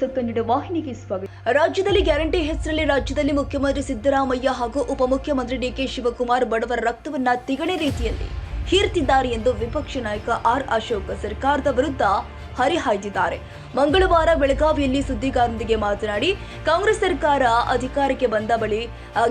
News Kannada ವಾಹಿನಿಗೆ ಸ್ವಾಗತ. ರಾಜ್ಯದಲ್ಲಿ ಗ್ಯಾರಂಟಿ ಹೆಸರಲ್ಲಿ ರಾಜ್ಯದಲ್ಲಿ ಮುಖ್ಯಮಂತ್ರಿ ಸಿದ್ದರಾಮಯ್ಯ ಹಾಗೂ ಉಪಮುಖ್ಯಮಂತ್ರಿ ಡಿಕೆ ಶಿವಕುಮಾರ್ ಬಡವರ ರಕ್ತವನ್ನ ತಿಗಣೆ ರೀತಿಯಲ್ಲಿ ಹೀರ್ತಿದ್ದಾರೆ ಎಂದು ವಿಪಕ್ಷ ನಾಯಕ ಆರ್. ಅಶೋಕ್, ಸರ್ಕಾರದ ವಿರುದ್ಧ ಹರಿಹಾಯ್ದಿದ್ದಾರೆ. ಮಂಗಳವಾರ ಬೆಳಗಾವಿಯಲ್ಲಿ ಸುದ್ದಿಗಾರರೊಂದಿಗೆ ಮಾತನಾಡಿ, ಕಾಂಗ್ರೆಸ್ ಸರ್ಕಾರ ಅಧಿಕಾರಕ್ಕೆ ಬಂದ ಬಳಿ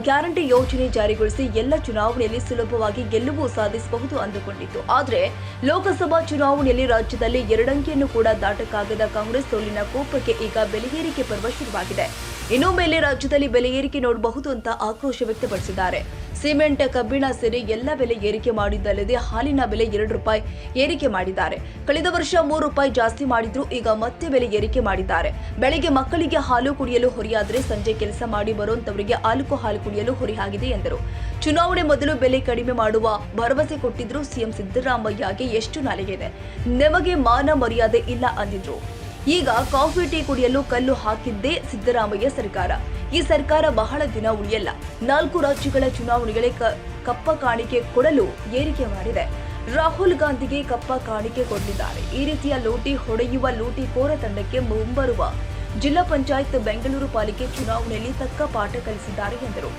ಗ್ಯಾರಂಟಿ ಯೋಜನೆ ಜಾರಿಗೊಳಿಸಿ ಎಲ್ಲ ಚುನಾವಣೆಯಲ್ಲಿ ಸುಲಭವಾಗಿ ಗೆಲುವು ಸಾಧಿಸಬಹುದು ಅಂದುಕೊಂಡಿತ್ತು. ಆದರೆ, ಲೋಕಸಭಾ ಚುನಾವಣೆಯಲ್ಲಿ ರಾಜ್ಯದಲ್ಲಿ ಎರಡಂಕಿಯನ್ನು ಕೂಡ ದಾಟಕ್ಕಾಗದ ಕಾಂಗ್ರೆಸ್ ಸೋಲಿನ ಕೋಪಕ್ಕೆ ಈಗ ಬೆಲೆ ಏರಿಕೆ ಪರ್ವ ಶುರುವಾಗಿದೆ. ಇನ್ನು ಮೇಲೆ ರಾಜ್ಯದಲ್ಲಿ ಬೆಲೆ ಏರಿಕೆ ನೋಡಬಹುದು ಅಂತ ಆಕ್ರೋಶ ವ್ಯಕ್ತಪಡಿಸಿದ್ದಾರೆ. ಸಿಮೆಂಟ್, ಕಬ್ಬಿಣ ಸೇರಿ ಎಲ್ಲ ಬೆಲೆ ಏರಿಕೆ ಮಾಡಿದ್ದಲ್ಲದೆ ಹಾಲಿನ ಬೆಲೆ ಎರಡು ರೂಪಾಯಿ ಏರಿಕೆ ಮಾಡಿದ್ದಾರೆ. ಕಳೆದ ವರ್ಷ ಮೂರು ರೂಪಾಯಿ ಜಾಸ್ತಿ ಮಾಡಿದ್ರು, ಈಗ ಮತ್ತೆ ಬೆಲೆ ಏರಿಕೆ ಮಾಡಿದ್ದಾರೆ. ಬೆಳಿಗ್ಗೆ ಮಕ್ಕಳಿಗೆ ಹಾಲು ಕುಡಿಯಲು ಹೊರೆಯಾದ್ರೆ ಸಂಜೆ ಕೆಲಸ ಮಾಡಿ ಬರುವಂತವರಿಗೆ ಆಲುಕು ಹಾಲು ಕುಡಿಯಲು ಹೊರೆಯಾಗಿದೆ ಎಂದರು. ಚುನಾವಣೆ ಮೊದಲು ಬೆಲೆ ಕಡಿಮೆ ಮಾಡುವ ಭರವಸೆ ಕೊಟ್ಟಿದ್ರು ಸಿಎಂ ಸಿದ್ದರಾಮಯ್ಯಗೆ ಎಷ್ಟು ನಾಲಿಗೆ ನಮಗೆ ಮಾನ ಮರ್ಯಾದೆ ಇಲ್ಲ ಅಂದಿದ್ರು. ಈಗ ಕಾಫಿ, ಟೀ ಕುಡಿಯಲು ಕಲ್ಲು ಹಾಕಿದ್ದೇ ಸಿದ್ದರಾಮಯ್ಯ ಸರ್ಕಾರ. ಈ ಸರ್ಕಾರ ಬಹಳ ದಿನ ಉಳಿಯಲ್ಲ. ನಾಲ್ಕು ರಾಜ್ಯಗಳ ಚುನಾವಣೆಗಳಿಗೆ ಕಪ್ಪ ಕಾಣಿಕೆ ಕೊಡಲು ಏರಿಕೆ ಮಾಡಿದೆ. ರಾಹುಲ್ ಗಾಂಧಿಗೆ ಕಪ್ಪ ಕಾಣಿಕೆ ಕೊಟ್ಟಿದ್ದಾರೆ. ಈ ರೀತಿಯ ಲೂಟಿ ಹೊಡೆಯುವ ಲೂಟಿ ಕೋರ ತಂಡಕ್ಕೆ ಮುಂಬರುವ ಜಿಲ್ಲಾ ಪಂಚಾಯತ್ ಬೆಂಗಳೂರು ಪಾಲಿಕೆ ಚುನಾವಣೆಯಲ್ಲಿ ತಕ್ಕ ಪಾಠ ಕಲಿಸಿದ್ದಾರೆ ಎಂದರು.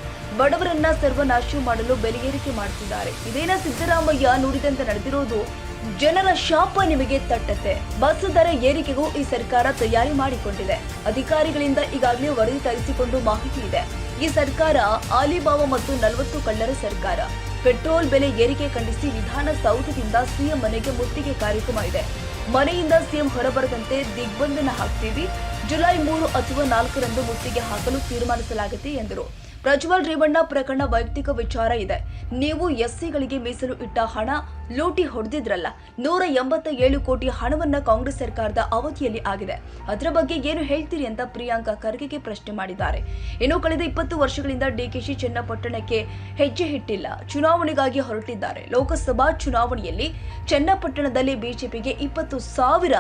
ಬಡವರನ್ನ ಸರ್ವನಾಶ ಮಾಡಲು ಬೆಲೆ ಏರಿಕೆ ಮಾಡುತ್ತಿದ್ದಾರೆ. ಇದೇನ ಸಿದ್ದರಾಮಯ್ಯ ನುಡಿದಂತೆ ನಡೆದಿರೋದು, ಜನರ ಶಾಪ ನಿಮಗೆ ತಟ್ಟತ್ತೆ. ಬಸ್ ದರ ಏರಿಕೆಗೂ ಈ ಸರ್ಕಾರ ತಯಾರಿ ಮಾಡಿಕೊಂಡಿದೆ. ಅಧಿಕಾರಿಗಳಿಂದ ಈಗಾಗಲೇ ವರದಿ ತರಿಸಿಕೊಂಡು ಮಾಹಿತಿ ಇದೆ. ಈ ಸರ್ಕಾರ ಆಲಿಬಾಬಾ ಮತ್ತು ನಲವತ್ತು ಕಳ್ಳರ ಸರ್ಕಾರ. ಪೆಟ್ರೋಲ್ ಬೆಲೆ ಏರಿಕೆ ಖಂಡಿಸಿ ವಿಧಾನಸೌಧದಿಂದ ಸಿಎಂ ಮನೆಗೆ ಮುತ್ತಿಗೆ ಕಾರ್ಯಕ್ರಮ ಇದೆ ಮನೆಯಿಂದ ಸಿಎಂ ಹೊರಬರದಂತೆ ದಿಗ್ಬಂಧನ ಹಾಕ್ತೀವಿ. ಜುಲೈ ಮೂರು ಅಥವಾ ನಾಲ್ಕರಂದು ಮುತ್ತಿಗೆ ಹಾಕಲು ತೀರ್ಮಾನಿಸಲಾಗಿದೆ ಎಂದರು. ಪ್ರಜ್ವಲ್ ರೇವಣ್ಣ ಪ್ರಕರಣ ವೈಯಕ್ತಿಕ ವಿಚಾರ ಇದೆ. ನೀವು ಎಸ್ಸಿಗಳಿಗೆ ಮೀಸಲು ಇಟ್ಟ ಹಣ ಲೂಟಿ ಹೊಡೆದಿದ್ರಲ್ಲ, ನೂರ ಎಂಬತ್ತ ಏಳು ಕೋಟಿ ಹಣವನ್ನ ಕಾಂಗ್ರೆಸ್ ಸರ್ಕಾರದ ಅವಧಿಯಲ್ಲಿ ಆಗಿದೆ. ಅದರ ಬಗ್ಗೆ ಏನು ಹೇಳ್ತೀರಿ ಅಂತ ಪ್ರಿಯಾಂಕಾ ಖರ್ಗೆಗೆ ಪ್ರಶ್ನೆ ಮಾಡಿದ್ದಾರೆ. ಇನ್ನು ಕಳೆದ ಇಪ್ಪತ್ತು ವರ್ಷಗಳಿಂದ ಡಿಕೆಶಿ ಚನ್ನಪಟ್ಟಣಕ್ಕೆ ಹೆಜ್ಜೆ ಇಟ್ಟಿಲ್ಲ ಚುನಾವಣೆಗಾಗಿ ಹೊರಟಿದ್ದಾರೆ. ಲೋಕಸಭಾ ಚುನಾವಣೆಯಲ್ಲಿ ಚನ್ನಪಟ್ಟಣದಲ್ಲಿ ಬಿಜೆಪಿಗೆ ಇಪ್ಪತ್ತು ಸಾವಿರ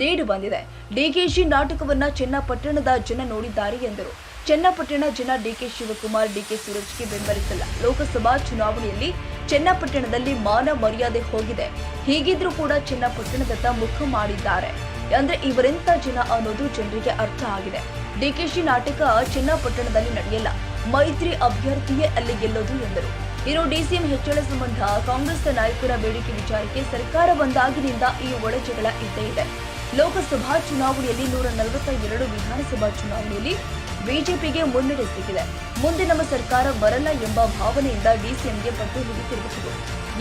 ಲೀಡ್ ಬಂದಿದೆ. ಡಿಕೆಶಿ ನಾಟಕವನ್ನ ಚನ್ನಪಟ್ಟಣದ ಜನ ನೋಡಿದ್ದಾರೆ ಎಂದರು. ಚನ್ನಪಟ್ಟಣ ಜನ ಡಿಕೆ ಶಿವಕುಮಾರ್, ಡಿಕೆ ಸೂರಜ್ಗೆ ಬೆಂಬಲಿಸಲ್ಲ. ಲೋಕಸಭಾ ಚುನಾವಣೆಯಲ್ಲಿ ಚನ್ನಪಟ್ಟಣದಲ್ಲಿ ಮಾನ ಮರ್ಯಾದೆ ಹೋಗಿದೆ. ಹೀಗಿದ್ರೂ ಕೂಡ ಚನ್ನಪಟ್ಟಣದತ್ತ ಮುಖ ಮಾಡಿದ್ದಾರೆ. ಅಂದ್ರೆ ಇವರೆಂತ ಜನ ಅನ್ನೋದು ಜನರಿಗೆ ಅರ್ಥ ಆಗಿದೆ. ಡಿಕೆಶಿ ನಾಟಕ ಚನ್ನಪಟ್ಟಣದಲ್ಲಿ ನಡೆಯಲ್ಲ. ಮೈತ್ರಿ ಅಭ್ಯರ್ಥಿಯೇ ಅಲ್ಲಿ ಗೆಲ್ಲೋದು ಎಂದರು. ಇನ್ನು ಡಿಸಿಎಂ ಹೆಚ್ಚಳ ಸಂಬಂಧ ಕಾಂಗ್ರೆಸ್ ನಾಯಕರ ಬೇಡಿಕೆ ವಿಚಾರಕ್ಕೆ ಸರ್ಕಾರ ಬಂದಾಗಿನಿಂದ ಈ ಒಳಜಗಳ ಇದ್ದೇ ಇದೆ. ಲೋಕಸಭಾ ಚುನಾವಣೆಯಲ್ಲಿ ನೂರ ನಲವತ್ತ ಎರಡು ವಿಧಾನಸಭಾ ಚುನಾವಣೆಯಲ್ಲಿ ಬಿಜೆಪಿಗೆ ಮುನ್ನಡೆ ಸಿಕ್ಕಿದೆ. ಮುಂದೆ ನಮ್ಮ ಸರ್ಕಾರ ಬರಲ್ಲ ಎಂಬ ಭಾವನೆಯಿಂದ ಡಿಸಿಎಂಗೆ ಪಟ್ಟು ತಿಳಿಸಿದೆ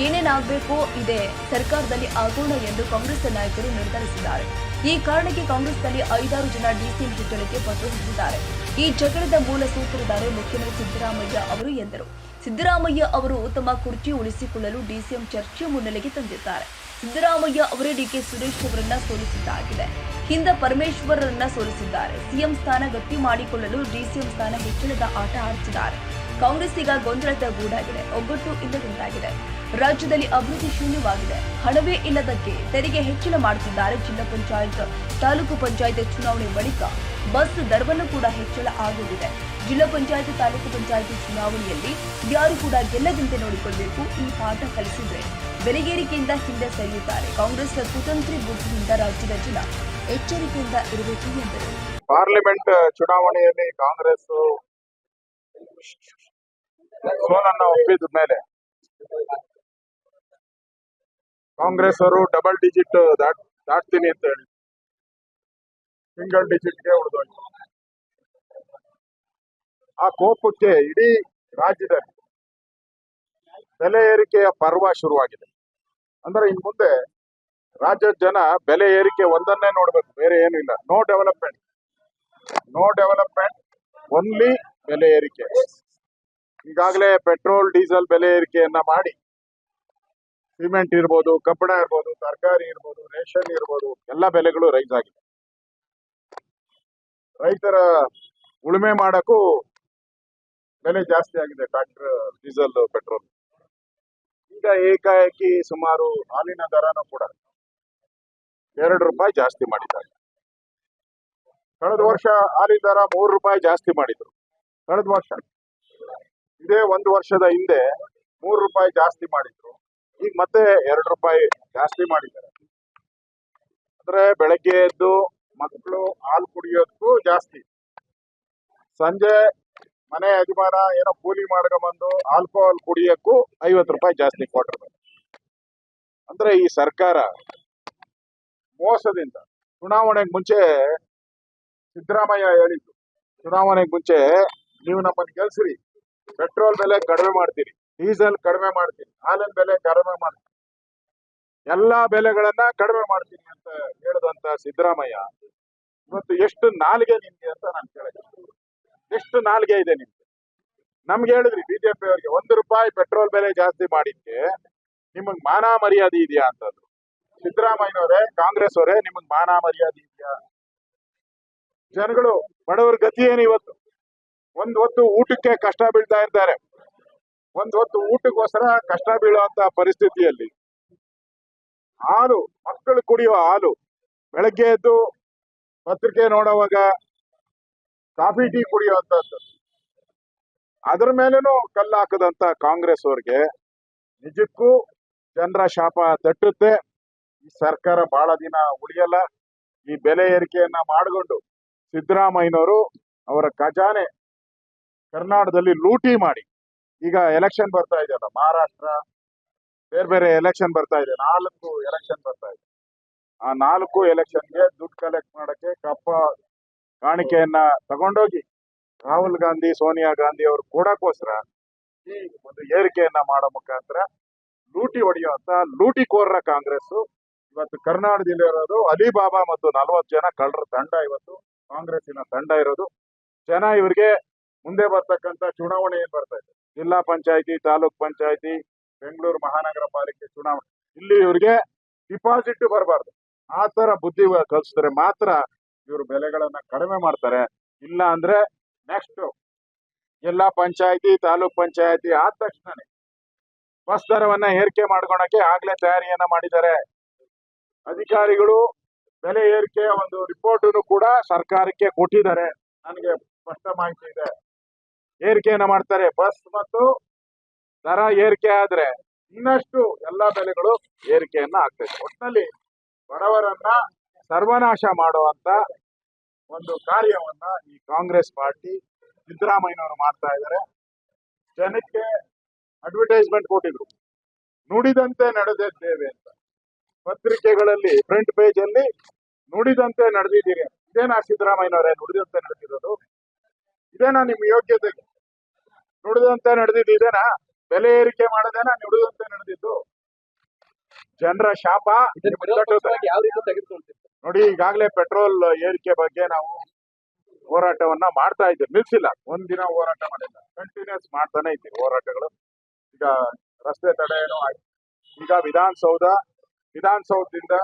ಏನೇನಾಗಬೇಕೋ, ಇದೆ ಸರ್ಕಾರದಲ್ಲಿ ಆಗೋಣ ಎಂದು ಕಾಂಗ್ರೆಸ್ ನಾಯಕರು ನಿರ್ಧರಿಸಿದ್ದಾರೆ. ಈ ಕಾರಣಕ್ಕೆ ಕಾಂಗ್ರೆಸ್ನಲ್ಲಿ ಐದಾರು ಜನ ಡಿಸಿಎಂ ಜೊತೆಗೆ ಪಟ್ಟು ಹಿಡಿದಿದ್ದಾರೆ ಈ ಜಗಳದ ಮೂಲ ಸೂತ್ರಧಾರೆ ಮುಖ್ಯಮಂತ್ರಿ ಸಿದ್ದರಾಮಯ್ಯ ಅವರು ಎಂದರು. ಸಿದ್ದರಾಮಯ್ಯ ಅವರು ತಮ್ಮ ಕುರ್ಚಿ ಉಳಿಸಿಕೊಳ್ಳಲು ಡಿಸಿಎಂ ಚರ್ಚೆ ಮುನ್ನೆಲೆಗೆ ತಂದಿದ್ದಾರೆ. ಸಿದ್ದರಾಮಯ್ಯ ಅವರೇ ಡಿಕೆ ಸುರೇಶ್ ಅವರನ್ನ ಸೋಲಿಸಿದ್ದಾಗಿದೆ. ಹಿಂದೆ ಪರಮೇಶ್ವರರನ್ನ ಸೋಲಿಸಿದ್ದಾರೆ. ಸಿಎಂ ಸ್ಥಾನ ಗಟ್ಟಿ ಮಾಡಿಕೊಳ್ಳಲು ಡಿಸಿಎಂ ಸ್ಥಾನ ಹೆಚ್ಚಳದ ಆಟ ಆಡ್ತಿದ್ದಾರೆ. ಕಾಂಗ್ರೆಸ್ ಈಗ ಗೊಂದಲದ ಗೂಡಾಗಿದೆ. ಒಗ್ಗಟ್ಟು ಇಲ್ಲದಂತಾಗಿದೆ. ರಾಜ್ಯದಲ್ಲಿ ಅಭಿವೃದ್ಧಿ ಶೂನ್ಯವಾಗಿದೆ. ಹಣವೇ ಇಲ್ಲದಕ್ಕೆ ತೆರಿಗೆ ಹೆಚ್ಚಳ ಮಾಡುತ್ತಿದ್ದಾರೆ ಜಿಲ್ಲಾ ಪಂಚಾಯತ್. ತಾಲೂಕು ಪಂಚಾಯತ್ ಚುನಾವಣೆ ಬಳಿಕ ಬಸ್ ದರವನ್ನು ಕೂಡ ಹೆಚ್ಚಳ ಆಗುತ್ತಿದೆ. ಜಿಲ್ಲಾ ಪಂಚಾಯತ್, ತಾಲೂಕು ಪಂಚಾಯತ್ ಚುನಾವಣೆಯಲ್ಲಿ ಯಾರು ಕೂಡ ಗೆಲ್ಲದಂತೆ ನೋಡಿಕೊಳ್ಳಬೇಕು ಈ ಪಾಠ ಕಲಿಸಿದ್ರೆ ಬೆಲೆಗೇರಿಕೆಯಿಂದ ಹಿಂದೆ ಸರಿಯುತ್ತಾರೆ. ಕಾಂಗ್ರೆಸ್ ಕುತಂತ್ರಿ ಬುದ್ಧಿಯಿಂದ ರಾಜ್ಯದ ಜನ ಎಚ್ಚರಿಕೆಯಿಂದ ಇರಬೇಕು ಎಂದರು. ಪಾರ್ಲಿಮೆಂಟ್ ಚುನಾವಣೆಯಲ್ಲಿ ಕಾಂಗ್ರೆಸ್ ಸೋಲನ್ನ ಒಪ್ಪಿದ ಮೇಲೆ ಕಾಂಗ್ರೆಸ್ ಅವರು ಡಬಲ್ ಡಿಜಿಟ್ ದಾಟ್, ದಾಟ್ತೀನಿ ಅಂತ ಹೇಳಿ. ಸಿಂಗಲ್ ಡಿಜಿಟ್ಗೆ ಉಳಿದೋಯ್ತು. ಆ ಕೋಪಕ್ಕೆ ಇಡೀ ರಾಜ್ಯದಲ್ಲಿ ಬೆಲೆ ಏರಿಕೆಯ ಪರ್ವ ಶುರುವಾಗಿದೆ. ಅಂದ್ರೆ ಇನ್ ಮುಂದೆ ರಾಜ್ಯದ ಜನ ಬೆಲೆ ಏರಿಕೆ ಒಂದನ್ನೇ ನೋಡ್ಬೇಕು, ಬೇರೆ ಏನು ಇಲ್ಲ. No development no development only ಬೆಲೆ ಏರಿಕೆ. ಈಗಾಗಲೇ ಪೆಟ್ರೋಲ್, ಡೀಸೆಲ್ ಬೆಲೆ ಏರಿಕೆಯನ್ನ ಮಾಡಿ. ಸಿಮೆಂಟ್ ಇರ್ಬೋದು, ಕಬ್ಬಣ ಇರ್ಬೋದು, ತರಕಾರಿ ಇರ್ಬೋದು, ರೇಷನ್ ಇರ್ಬೋದು, ಎಲ್ಲ ಬೆಲೆಗಳು ರೈಸ್ ಆಗಿದೆ. ರೈತರ ಉಳುಮೆ ಮಾಡಕ್ಕೂ ಬೆಲೆ ಜಾಸ್ತಿ ಆಗಿದೆ ಟ್ರಾಕ್ಟರ್ ಡೀಸೆಲ್, ಪೆಟ್ರೋಲ್. ಈಗ ಏಕಾಏಕಿ ಸುಮಾರು ಹಾಲಿನ ದರನೂ ಕೂಡ ಎರಡು ರೂಪಾಯಿ ಜಾಸ್ತಿ ಮಾಡಿದ್ದಾರೆ. ಕಳೆದ ವರ್ಷ ಹಾಲಿನ ದರ ಮೂರು ರೂಪಾಯಿ ಜಾಸ್ತಿ ಮಾಡಿದ್ರು. ಕಳೆದ ವರ್ಷ. ಇದೇ ಒಂದು ವರ್ಷದ ಹಿಂದೆ ಮೂರು ರೂಪಾಯಿ ಜಾಸ್ತಿ ಮಾಡಿದ್ರು. ಈಗ ಮತ್ತೆ ಎರಡು ರೂಪಾಯಿ ಜಾಸ್ತಿ ಮಾಡಿದ್ದಾರೆ. ಅಂದ್ರೆ ಬೆಳಗ್ಗೆ ಎದ್ದು ಮಕ್ಕಳು ಹಾಲು ಕುಡಿಯೋದಕ್ಕೂ ಜಾಸ್ತಿ. ಸಂಜೆ ಮನೆ ಯಜಮಾನ ಏನೋ ಕೂಲಿ ಮಾಡ್ಕೊಂಬಂದು ಆಲ್ಕೋಹಾಲ್ ಕುಡಿಯಕ್ಕೂ ಐವತ್ತು ರೂಪಾಯಿ ಜಾಸ್ತಿ ಕೊಟ್ಟಿರ್ಬೇಕು ಅಂದ್ರೆ ಈ ಸರ್ಕಾರ ಮೋಸದಿಂದ ಚುನಾವಣೆಗೆ ಮುಂಚೆ ಸಿದ್ದರಾಮಯ್ಯ ಹೇಳಿದ್ದು, ಚುನಾವಣೆಗೆ ಮುಂಚೆ ನೀವು ನಮ್ಮನ್ನು ಗೆಲ್ಸ್ರಿ. ಪೆಟ್ರೋಲ್ ಬೆಲೆ ಕಡಿಮೆ ಮಾಡ್ತೀರಿ ಡೀಸೆಲ್ ಕಡಿಮೆ ಮಾಡ್ತೀನಿ ಹಾಲಿನ ಬೆಲೆ ಕಡಿಮೆ ಮಾಡ್ತೀನಿ ಎಲ್ಲಾ ಬೆಲೆಗಳನ್ನ ಕಡಿಮೆ ಮಾಡ್ತೀನಿ ಅಂತ ಹೇಳಿದಂತ ಸಿದ್ದರಾಮಯ್ಯ, ಇವತ್ತು ಎಷ್ಟು ನಾಲಿಗೆ ನಿಮ್ಗೆ ಅಂತ ನಾನು ಕೇಳಿದೆ ಎಷ್ಟು ನಾಲ್ಗೆ ಇದೆ ನಿಮ್ಗೆ. ನಮ್ಗೆ ಹೇಳಿದ್ರಿ ಬಿಜೆಪಿ ಅವರಿಗೆ ಒಂದು ರೂಪಾಯಿ ಪೆಟ್ರೋಲ್ ಬೆಲೆ ಜಾಸ್ತಿ ಮಾಡಿದ್ಕೆ ನಿಮಗ್ ಮಾನ ಮರ್ಯಾದೆ ಇದೆಯಾ ಅಂತಂದ್ರು. ಸಿದ್ದರಾಮಯ್ಯನವರೇ ಕಾಂಗ್ರೆಸ್ ಅವರೇ ನಿಮಗ್ ಮಾನ ಮರ್ಯಾದೆ ಇದೆಯಾ? ಜನಗಳು, ಬಡವರ ಗತಿ ಏನು ಇವತ್ತು? ಒಂದ್ ಹೊತ್ತು ಊಟಕ್ಕೆ ಕಷ್ಟ ಬೀಳ್ತಾ ಇರ್ತಾರೆ. ಒಂದ್ ಹೊತ್ತು ಊಟಕ್ಕೋಸ್ಕರ ಕಷ್ಟ ಬೀಳುವಂತ ಪರಿಸ್ಥಿತಿಯಲ್ಲಿ. ಹಾಲು, ಮಕ್ಕಳು ಕುಡಿಯುವ ಹಾಲು, ಬೆಳಗ್ಗೆ ಎದ್ದು ಪತ್ರಿಕೆ ನೋಡುವಾಗ ಕಾಫಿ, ಟೀ ಕುಡಿಯುವಂತದ್ದು ಅದ್ರ ಮೇಲೇನು ಕಲ್ಲು ಹಾಕದಂತ ಕಾಂಗ್ರೆಸ್ ಅವ್ರಿಗೆ. ನಿಜಕ್ಕೂ ಜನರ ಶಾಪ ತಟ್ಟುತ್ತೆ. ಈ ಸರ್ಕಾರ ಬಹಳ ದಿನ ಉಳಿಯಲ್ಲ. ಈ ಬೆಲೆ ಏರಿಕೆಯನ್ನ ಮಾಡಿಕೊಂಡು ಸಿದ್ದರಾಮಯ್ಯನವರು ಅವರ ಖಜಾನೆ ಕರ್ನಾಟಕದಲ್ಲಿ ಲೂಟಿ ಮಾಡಿ. ಈಗ ಎಲೆಕ್ಷನ್ ಬರ್ತಾ ಇದೆಯಲ್ಲ ಮಹಾರಾಷ್ಟ್ರ, ಬೇರೆ ಬೇರೆ ಎಲೆಕ್ಷನ್ ಬರ್ತಾ ಇದೆ, ನಾಲ್ಕು ಎಲೆಕ್ಷನ್ ಬರ್ತಾ ಇದೆ. ಆ ನಾಲ್ಕು ಎಲೆಕ್ಷನ್ಗೆ ದುಡ್ಡು ಕಲೆಕ್ಟ್ ಮಾಡಕ್ಕೆ ಕಪ್ಪ ಕಾಣಿಕೆಯನ್ನ ತಗೊಂಡೋಗಿ ರಾಹುಲ್ ಗಾಂಧಿ, ಸೋನಿಯಾ ಗಾಂಧಿ ಅವರು ಕೊಡಕ್ಕೋಸ್ಕರ ಈ ಒಂದು ಏರಿಕೆಯನ್ನ ಮಾಡೋ ಮುಖಾಂತರ ಲೂಟಿ ಹೊಡೆಯುವಂತ ಲೂಟಿಕೋರರ ಕಾಂಗ್ರೆಸ್ ಇವತ್ತು ಕರ್ನಾಟಕದಲ್ಲಿ ಇರೋದು ಅಲಿಬಾಬಾ ಮತ್ತು ನಲವತ್ತು ಜನ ಕಳ್ಳರ ತಂಡ ಇವತ್ತು ಕಾಂಗ್ರೆಸ್ಸಿನ ತಂಡ ಇರೋದು. ಜನ ಇವರಿಗೆ ಮುಂದೆ ಬರ್ತಕ್ಕಂತ ಚುನಾವಣೆ ಏನ್ ಬರ್ತಾ ಇದೆ? ಜಿಲ್ಲಾ ಪಂಚಾಯತಿ, ತಾಲೂಕ್ ಪಂಚಾಯತಿ, ಬೆಂಗಳೂರು ಮಹಾನಗರ ಪಾಲಿಕೆ ಚುನಾವಣೆ. ಇಲ್ಲಿ ಇವ್ರಿಗೆ ಡಿಪಾಸಿಟ್ ಬರಬಾರ್ದು. ಆ ತರ ಬುದ್ಧಿ ಕಲಿಸಿದ್ರೆ ಮಾತ್ರ ಇವರು ಬೆಲೆಗಳನ್ನ ಕಡಿಮೆ ಮಾಡ್ತಾರೆ. ಇಲ್ಲ ಅಂದ್ರೆ ನೆಕ್ಸ್ಟ್ ಜಿಲ್ಲಾ ಪಂಚಾಯತಿ, ತಾಲೂಕ್ ಪಂಚಾಯತಿ ಆದ ತಕ್ಷಣ ಬಸ್ ದರವನ್ನ ಏರಿಕೆ ಮಾಡ್ಕೊಳಕ್ಕೆ ಆಗ್ಲೇ ತಯಾರಿಯನ್ನ ಮಾಡಿದ್ದಾರೆ. ಅಧಿಕಾರಿಗಳು ಬೆಲೆ ಏರಿಕೆಯ ಒಂದು ರಿಪೋರ್ಟ್ ಕೂಡ ಸರ್ಕಾರಕ್ಕೆ ಕೊಟ್ಟಿದ್ದಾರೆ. ನನಗೆ ಸ್ಪಷ್ಟ ಮಾಹಿತಿ ಇದೆ. ಏರಿಕೆಯನ್ನ ಮಾಡ್ತಾರೆ. ಬಸ್ ಮತ್ತು ದರ ಏರಿಕೆ ಆದ್ರೆ ಇನ್ನಷ್ಟು ಎಲ್ಲಾ ಬೆಲೆಗಳು ಏರಿಕೆಯನ್ನ ಆಗ್ತದೆ ಒಟ್ಟಿನಲ್ಲಿ ಬಡವರನ್ನ ಸರ್ವನಾಶ ಮಾಡುವಂತ ಒಂದು ಕಾರ್ಯವನ್ನ ಈ ಕಾಂಗ್ರೆಸ್ ಪಾರ್ಟಿ ಸಿದ್ದರಾಮಯ್ಯನವರು ಮಾಡ್ತಾ ಇದ್ದಾರೆ. ಜನಕ್ಕೆ ಅಡ್ವರ್ಟೈಸ್ಮೆಂಟ್ ಕೊಟ್ಟಿದ್ರು. ನುಡಿದಂತೆ ನಡೆದಿದ್ದೇವೆ ಅಂತ. ಪತ್ರಿಕೆಗಳಲ್ಲಿ ಫ್ರಂಟ್ ಪೇಜ್ ಅಲ್ಲಿ ನುಡಿದಂತೆ ನಡೆದಿದ್ದೀರಿ ಇದೇನಾ ಸಿದ್ದರಾಮಯ್ಯನವರೇ ನುಡಿದಂತೆ ನಡೆದಿರೋದು? ಇದೇನಾ ನಿಮ್ಮ ಯೋಗ್ಯತೆಗೆ ನುಡಿದಂತೆ ನಡೆದಿದ್ದು ಇದೇನಾ? ಬೆಲೆ ಏರಿಕೆ ಮಾಡದೇನಾ? ನುಡಿದಂತೆ ನಡೆದಿದ್ದು? ಜನರ ಶಾಪ. ರೀತಿ ನೋಡಿ ಈಗಾಗಲೇ ಪೆಟ್ರೋಲ್ ಏರಿಕೆ ಬಗ್ಗೆ ನಾವು ಹೋರಾಟವನ್ನ ಮಾಡ್ತಾ ಇದ್ದೀವಿ. ನಿಲ್ಸಿಲ್ಲ. ಒಂದಿನ ಹೋರಾಟ ಮಾಡಿಲ್ಲ. ಕಂಟಿನ್ಯೂಸ್ ಮಾಡ್ತಾನೆ ಇದ್ದೀವಿ ಹೋರಾಟಗಳು. ಈಗ ರಸ್ತೆ ತಡೆ ಏನೋ ಆಯ್ತು. ಈಗ ವಿಧಾನಸೌಧ ವಿಧಾನಸೌಧದಿಂದ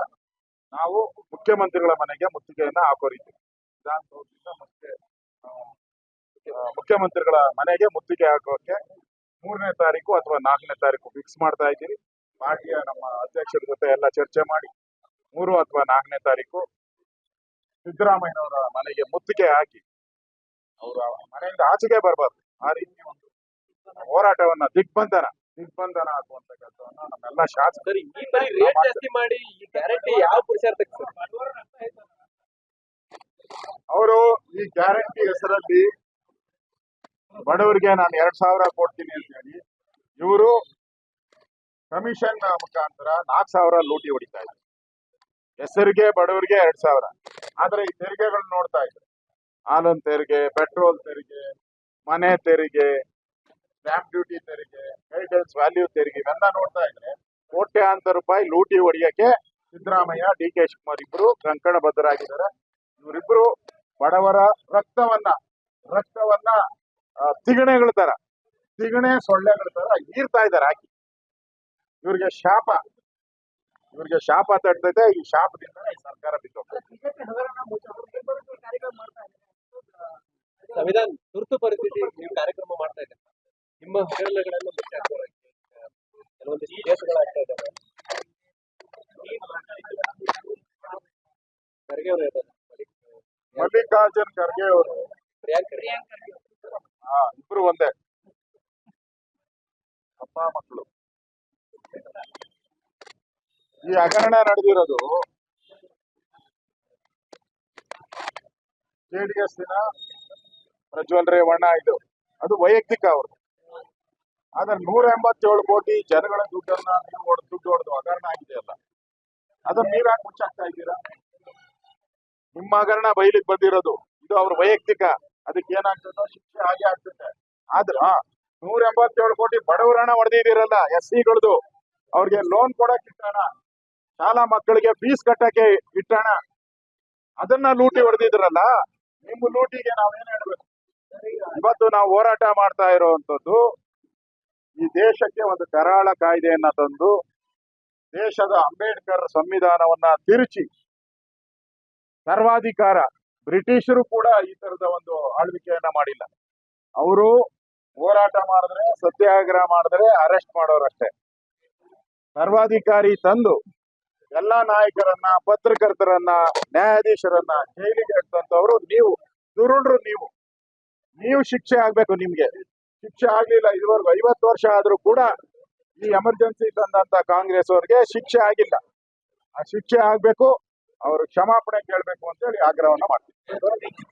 ನಾವು ಮುಖ್ಯಮಂತ್ರಿಗಳ ಮನೆಗೆ ಮುತ್ತಿಗೆಯನ್ನ ಹಾಕೋರಿದ್ದೀವಿ. ವಿಧಾನಸೌಧದಿಂದ ಮತ್ತೆ ಮುಖ್ಯಮಂತ್ರಿಗಳ ಮನೆಗೆ ಮುತ್ತಿಗೆ ಹಾಕೋಕೆ ಮೂರನೇ ತಾರೀಕು ಅಥವಾ ನಾಲ್ಕನೇ ತಾರೀಕು ಫಿಕ್ಸ್ ಮಾಡ್ತಾ ಇದ್ದೀವಿ. ಪಾರ್ಟಿಯ ನಮ್ಮ ಅಧ್ಯಕ್ಷರ ಜೊತೆ ಎಲ್ಲ ಚರ್ಚೆ ಮಾಡಿ ಮೂರು ಅಥವಾ ನಾಲ್ಕನೇ ತಾರೀಕು ಸಿದ್ದರಾಮಯ್ಯನವರ ಮನೆಗೆ ಮುತ್ತಿಗೆ ಹಾಕಿ ಅವರ ಮನೆಯಿಂದ ಆಚೆಗೆ ಬರಬಾರ್ದು. ಆ ರೀತಿ ಒಂದು ಹೋರಾಟವನ್ನ ದಿಗ್ಬಂಧನ ದಿಗ್ಬಂಧನ ಹಾಕುವಂತ ಕೆಲಸವನ್ನ ನಮ್ಮೆಲ್ಲ ಶಾಸಕರು ಮಾಡಿ ಈ ಗ್ಯಾರಂಟಿ ಯಾವ ಅವರು ಈ ಗ್ಯಾರಂಟಿ ಹೆಸರಲ್ಲಿ ಬಡವರಿಗೆ ನಾನು ಎರಡ್ ಸಾವಿರ ಕೊಡ್ತೀನಿ ಅಂತ ಹೇಳಿ ಇವರು ಕಮಿಷನ್ ಮುಖಾಂತರ ನಾಲ್ಕು ಸಾವಿರ ಲೂಟಿ ಹೊಡಿತಾ ಇದ್ದಾರೆ ಹೆಸರಿಗೆ, ಬಡವರಿಗೆ ಎರಡ್ ಸಾವಿರ. ಆದ್ರೆ ಈ ತೆರಿಗೆಗಳನ್ನ ನೋಡ್ತಾ ಇದ್ರು. ಹಾಲಿನ ತೆರಿಗೆ, ಪೆಟ್ರೋಲ್ ತೆರಿಗೆ, ಮನೆ ತೆರಿಗೆ ಸ್ಟ್ಯಾಂಪ್ ಡ್ಯೂಟಿ ತೆರಿಗೆ ಗೈಡೆನ್ಸ್ ವ್ಯಾಲ್ಯೂ ತೆರಿಗೆ, ಇವೆಲ್ಲ ನೋಡ್ತಾ ಇದ್ರೆ ಕೋಟ್ಯಾಂತರ ರೂಪಾಯಿ ಲೂಟಿ ಹೊಡಿಯಕ್ಕೆ ಸಿದ್ದರಾಮಯ್ಯ, ಡಿ ಕೆ ಶಿವಕುಮಾರ್ ಇಬ್ರು ಕಂಕಣಬದ್ಧರಾಗಿದ್ದಾರೆ. ಇವರಿಬ್ರು ಬಡವರ ರಕ್ತವನ್ನ ರಕ್ತವನ್ನ ತಿಗಣೆಗಳ ತರ, ತಿಗಣೆ ಸೊಳ್ಳೆಗಳ ತರ ಹೀರ್ತಾ ಇದ್ದಾರೆ ಹಾಕಿ. ಇವ್ರಿಗೆ ಶಾಪ ಇವ್ರಿಗೆ ಶಾಪ ತಡ್ತೈತೆ ಈ ಶಾಪದಿಂದ ಈ ಸರ್ಕಾರ ಬಿದ್ದು ಸಂವಿಧಾನ ತುರ್ತು ಪರಿಸ್ಥಿತಿ ನೀವು ಕಾರ್ಯಕ್ರಮ ಮಾಡ್ತಾ ಇದ್ದಾರೆ. ನಿಮ್ಮ ಹೆಗಲುಗಳನ್ನು ಮುಚ್ಚಿ ಹಾಕೋರಕ್ಕೆ ಕೇಸ್ಗಳಾಗ್ತಾ ಇದ್ದಾವೆ. ಖರ್ಗೆ ಅವರು ಇದ್ದಾರೆ ಮಲ್ಲಿಕಾರ್ಜುನ್ ಖರ್ಗೆ ಅವರು. ಪ್ರಿಯಾಂಕ್ ಹಾ ಇಬ್ರು ಒಂದೇ. ಅಪ್ಪ ಮಕ್ಕಳು. ಈ ಹಗರಣ ನಡೆದಿರೋದು ಜೆಡಿಎಸ್ನ ಪ್ರಜ್ವಲ್ ರೇವಣ್ಣ ಇದು. ಅದು ವೈಯಕ್ತಿಕ ಅವ್ರದ್ದು ಆದ್ರೆ ನೂರ ಎಂಬತ್ತೇಳು ಕೋಟಿ ಜನಗಳ ದುಡ್ಡನ್ನ ನೀವು ಹೊಡೆದು ದುಡ್ಡು ಹೊಡೆದು ಹಗರಣ ಆಗಿದೆಯಲ್ಲ ಅದನ್ನ ನೀವ್ ಯಾಕೆ ಮುಚ್ಚಾಕ್ತಾ ಇದ್ದೀರಾ? ನಿಮ್ಮ ಹಗರಣ ಬಯಲಿಗೆ ಬಂದಿರೋದು. ಇದು ಅವ್ರ ವೈಯಕ್ತಿಕ. ಅದಕ್ಕೆ ಏನಾಗ್ತದೋ ಶಿಕ್ಷೆ ಹಾಗೆ ಆಗ್ತದೆ. ಆದ್ರ ನೂರ ಎಂಬತ್ತೇಳು ಕೋಟಿ ಬಡವರ ಹಣ ಹೊಡೆದಿದ್ದೀರಲ್ಲ ಎಸ್ ಸಿಗಳದು ಅವ್ರಿಗೆ ಲೋನ್ ಕೊಡಕ್ ಇಟ್ಟಣ ಶಾಲಾ ಮಕ್ಕಳಿಗೆ ಫೀಸ್ ಕಟ್ಟಕ್ಕೆ ಇಟ್ಟಣ ಅದನ್ನ ಲೂಟಿ ಹೊಡೆದಿದ್ರಲ್ಲ, ನಿಮ್ಮ ಲೂಟಿಗೆ ನಾವೇನ್ ಹೇಳ್ಬೇಕು? ಇವತ್ತು ನಾವು ಹೋರಾಟ ಮಾಡ್ತಾ ಇರುವಂತದ್ದು ಈ ದೇಶಕ್ಕೆ ಒಂದು ಕರಾಳ ಕಾಯ್ದೆಯನ್ನ ತಂದು, ದೇಶದ ಅಂಬೇಡ್ಕರ್ ಸಂವಿಧಾನವನ್ನ ತಿರುಚಿ. ಸರ್ವಾಧಿಕಾರ. ಬ್ರಿಟಿಷರು ಕೂಡ ಈ ತರದ ಒಂದು ಆಳ್ವಿಕೆಯನ್ನ ಮಾಡಿಲ್ಲ. ಅವರು ಹೋರಾಟ ಮಾಡಿದ್ರೆ, ಸತ್ಯಾಗ್ರಹ ಮಾಡಿದ್ರೆ ಅರೆಸ್ಟ್ ಮಾಡೋರಷ್ಟೇ. ಸರ್ವಾಧಿಕಾರಿ ತಂದು ಎಲ್ಲಾ ನಾಯಕರನ್ನ, ಪತ್ರಕರ್ತರನ್ನ, ನ್ಯಾಯಾಧೀಶರನ್ನ ಜೈಲಿಗೆ ಹಾಕ್ತಂತವ್ರು ನೀವು ದುರುಡ್ರು ನೀವು. ನೀವು ಶಿಕ್ಷೆ ಆಗ್ಬೇಕು ನಿಮ್ಗೆ. ಶಿಕ್ಷೆ ಆಗ್ಲಿಲ್ಲ ಇದುವರೆಗೂ ಐವತ್ತು ವರ್ಷ ಆದ್ರೂ ಕೂಡ ಈ ಎಮರ್ಜೆನ್ಸಿ ತಂದಂತ ಕಾಂಗ್ರೆಸ್ ಅವ್ರಿಗೆ ಶಿಕ್ಷೆ ಆಗಿಲ್ಲ. ಆ ಶಿಕ್ಷೆ ಆಗ್ಬೇಕು, ಅವರು ಕ್ಷಮಾಪಣೆ ಕೇಳಬೇಕು ಅಂತೇಳಿ ಆಗ್ರಹವನ್ನ ಮಾಡ್ತೀವಿ.